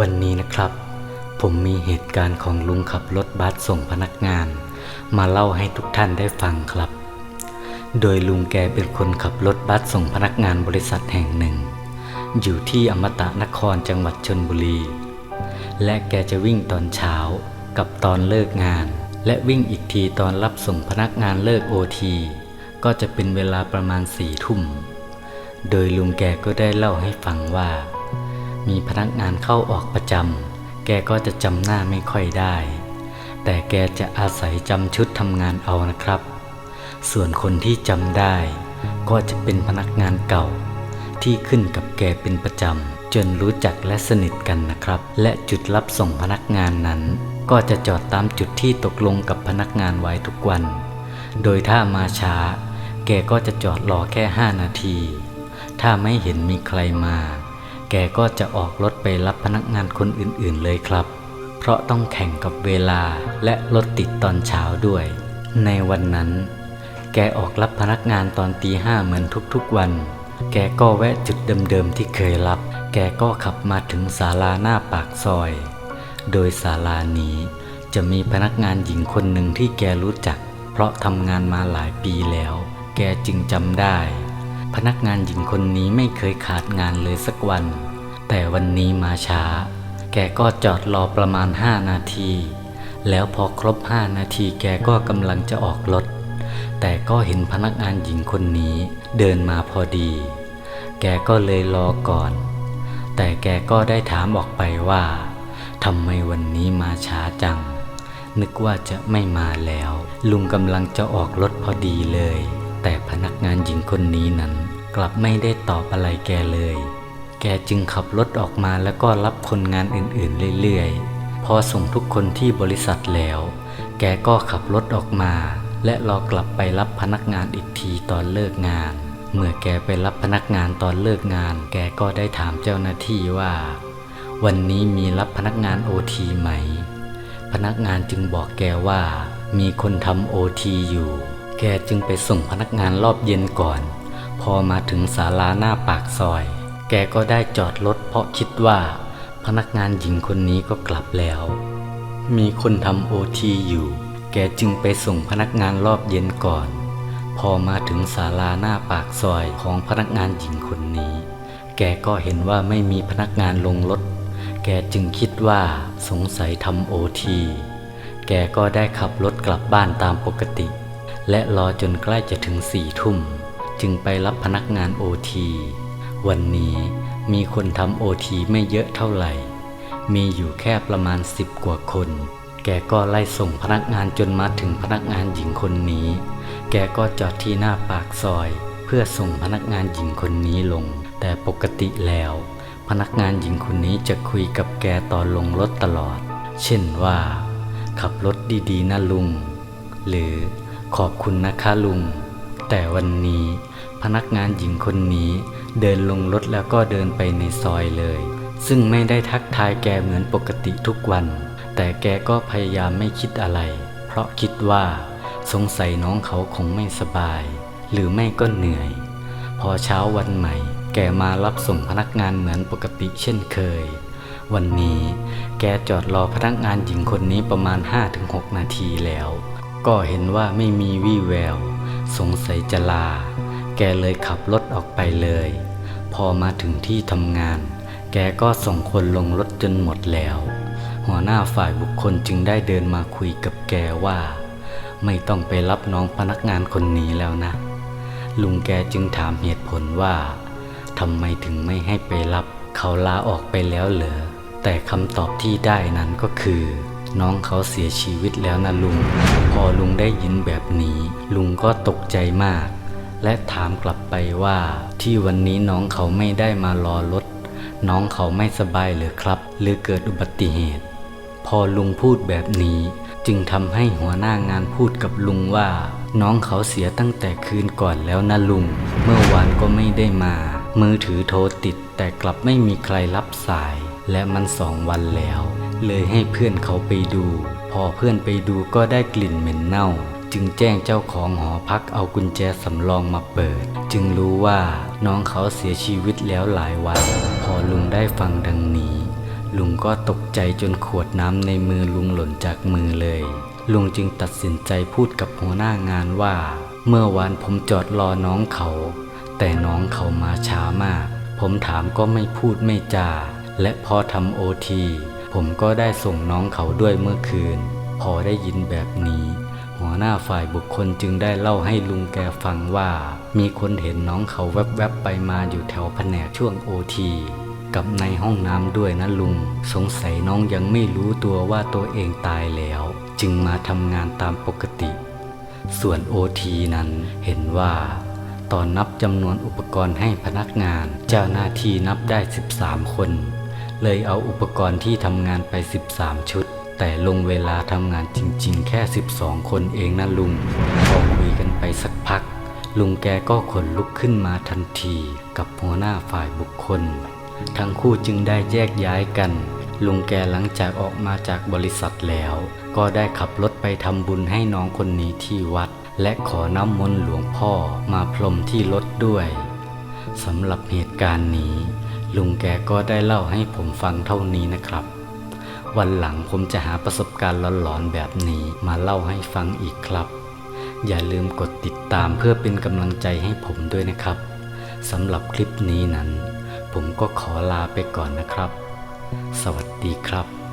วันนี้นะครับ ผมมีเหตุการณ์ของลุงขับรถบัสส่งพนักงาน มาเล่าให้ทุกท่านได้ฟังครับ โดยลุงแกเป็นคนขับรถบัสส่งพนักงานบริษัทแห่งหนึ่ง อยู่ที่อมตะนครจังหวัดชนบุรี และแกจะวิ่งตอนเช้ากับตอนเลิกงาน และวิ่งอีกทีตอนรับส่งพนักงานเลิกโอทีก็จะเป็นเวลาประมาณสี่ทุ่ม โดยลุงแกก็ได้เล่าให้ฟังว่า มีพนักงานเข้าออกประจำ แกก็จะจำหน้าไม่ค่อยได้ แต่แกจะอาศัยจำชุดทำงานเอานะครับ ส่วนคนที่จำได้ ก็จะเป็นพนักงานเก่า ที่ขึ้นกับแกเป็นประจำ จนรู้จักและสนิทกันนะครับ และจุดรับส่งพนักงานนั้น ก็จะจอดตามจุดที่ตกลงกับพนักงานไว้ทุกวัน โดยถ้ามาช้า แกก็จะจอดรอแค่ 5 นาที ถ้าไม่เห็นมีใครมา กก็จะออกรถไปรับพนักงานคนอื่นๆเลยครับ เพราะต้องแข่งกับเวลาและรถติดตอนเช้าด้วย ในวันนั้น แกออกรับพนักงานตอนตีห้าเหมือนทุกๆวัน แกก็แวะจุดเดิมๆที่เคยรับ แกก็ขับมาถึงศาลาหน้าปากซอย โดยศาลานี้จะมีพนักงานหญิงคนหนึ่งที่แกรู้จัก เพราะทำงานมาหลายปีแล้ว แกจึงจำได้ พนักงานหญิงคนนี้ไม่เคยขาดงานเลยสักวัน แต่วันนี้มาช้า แกก็จอดรอประมาณ 5 นาที แล้วพอครบ 5 นาทีแกก็กำลังจะออกรถ แต่ก็เห็นพนักงานหญิงคนนี้เดินมาพอดี แกก็เลยรอก่อน แต่แกก็ได้ถามออกไปว่าทำไมวันนี้มาช้าจัง นึกว่าจะไม่มาแล้ว ลุงกำลังจะออกรถพอดีเลย แต่พนักงานหญิงคนนี้นั้น กลับไม่ได้ตอบอะไรแกเลย แกจึงขับรถออกมาแล้วก็รับคนงานอื่นๆเรื่อยๆ พอส่งทุกคนที่บริษัทแล้ว แกก็ขับรถออกมา และรอกลับไปรับพนักงานอีกทีตอนเลิกงาน เมื่อแกไปรับพนักงานตอนเลิกงาน แกก็ได้ถามเจ้าหน้าที่ว่า วันนี้มีรับพนักงานโอทีไหม พนักงานจึงบอกแกว่า มีคนทำโอทีอยู่ แกจึงไปส่งพนักงานรอบเย็นก่อน พอมาถึงศาลาหน้าปากซอย แกก็ได้จอดรถเพราะคิดว่า พนักงานหญิงคนนี้ก็กลับแล้ว มีคนทำโอทีอยู่ แกจึงไปส่งพนักงานรอบเย็นก่อน พอมาถึงศาลาหน้าปากซอยของพนักงานหญิงคนนี้ แกก็เห็นว่าไม่มีพนักงานลงรถ แกจึงคิดว่าสงสัยทำโอทีแกก็ได้ขับรถกลับบ้านตามปกติ และรอจนใกล้จะถึงสี่ทุ่ม จึงไปรับพนักงานโอทีวันนี้มีคนทำโอทีไม่เยอะเท่าไหร่ มีอยู่แค่ประมาณสิบกว่าคน แกก็ไล่ส่งพนักงานจนมาถึงพนักงานหญิงคนนี้ แกก็จอดที่หน้าปากซอย เพื่อส่งพนักงานหญิงคนนี้ลง แต่ปกติแล้ว พนักงานหญิงคนนี้จะคุยกับแกตอนลงรถตลอด เช่นว่า ขับรถดีๆนะลุง หรือขอบคุณนะคะลุง แต่วันนี้พนักงานหญิงคนนี้เดินลงรถแล้วก็เดินไปในซอยเลย ซึ่งไม่ได้ทักทายแกเหมือนปกติทุกวัน แต่แกก็พยายามไม่คิดอะไร เพราะคิดว่าสงสัยน้องเขาคงไม่สบาย หรือไม่ก็เหนื่อย พอเช้าวันใหม่ แกมารับส่งพนักงานเหมือนปกติเช่นเคย วันนี้แกจอดรอพนักงานหญิงคนนี้ประมาณ 5-6 นาทีแล้ว ก็เห็นว่าไม่มีวี่แวว สงสัยจะลา แกเลยขับรถออกไปเลย พอมาถึงที่ทำงาน แกก็ส่งคนลงรถจนหมดแล้ว หัวหน้าฝ่ายบุคคลจึงได้เดินมาคุยกับแกว่า ไม่ต้องไปรับน้องพนักงานคนนี้แล้วนะ ลุงแกจึงถามเหตุผลว่าทำไมถึงไม่ให้ไปรับ เขาลาออกไปแล้วเหรอแต่คำตอบที่ได้นั้นก็คือ น้องเขาเสียชีวิตแล้วนะลุง ลุงได้ยินแบบนี้ ลุงก็ตกใจมาก และถามกลับไปว่า ที่วันนี้น้องเขาไม่ได้มารอรถ น้องเขาไม่สบายหรือครับ หรือเกิดอุบัติเหตุ พอลุงพูดแบบนี้ จึงทำให้หัวหน้างานพูดกับลุงว่า น้องเขาเสียตั้งแต่คืนก่อนแล้วนะลุง เมื่อวานก็ไม่ได้มา มือถือโทรติด แต่กลับไม่มีใครรับสาย และมันสองวันแล้ว เลยให้เพื่อนเขาไปดู พอเพื่อนไปดูก็ได้กลิ่นเหม็นเน่า จึงแจ้งเจ้าของหอพักเอากุญแจสำรองมาเปิด จึงรู้ว่าน้องเขาเสียชีวิตแล้วหลายวัน พอลุงได้ฟังดังนี้ ลุงก็ตกใจจนขวดน้ำในมือลุงหล่นจากมือเลย ลุงจึงตัดสินใจพูดกับหัวหน้างานว่า เมื่อวานผมจอดรอน้องเขา แต่น้องเขามาช้ามาก ผมถามก็ไม่พูดไม่จาและพอทำโอที ผมก็ได้ส่งน้องเขาด้วยเมื่อคืน พอได้ยินแบบนี้ หัวหน้าฝ่ายบุคคลจึงได้เล่าให้ลุงแกฟังว่า มีคนเห็นน้องเขาแวบๆไปมาอยู่แถวแผนกช่วงโอทีกับในห้องน้ำด้วยนะลุง สงสัยน้องยังไม่รู้ตัวว่าตัวเองตายแล้ว จึงมาทำงานตามปกติ ส่วนโอทีนั้นเห็นว่า ตอนนับจำนวนอุปกรณ์ให้พนักงาน เจ้าหน้าที่นับได้ 13 คน เลยเอาอุปกรณ์ที่ทำงานไป 13 ชุด แต่ลงเวลาทำงานจริง ๆ แค่ 12 คนเองนะลุงพอคุยกันไปสักพัก ลุงแกก็ขนลุกขึ้นมาทันทีกับหัวหน้าฝ่ายบุคคล ทั้งคู่จึงได้แยกย้ายกัน ลุงแกหลังจากออกมาจากบริษัทแล้ว ก็ได้ขับรถไปทำบุญให้น้องคนนี้ที่วัด และขอน้ำมนต์หลวงพ่อมาพรมที่รถด้วยสำหรับเหตุการณ์นี้ ลุงแกก็ได้เล่าให้ผมฟังเท่านี้นะครับ วันหลังผมจะหาประสบการณ์หลอนๆแบบนี้มาเล่าให้ฟังอีกครับ อย่าลืมกดติดตามเพื่อเป็นกำลังใจให้ผมด้วยนะครับสำหรับคลิปนี้นั้น ผมก็ขอลาไปก่อนนะครับ สวัสดีครับ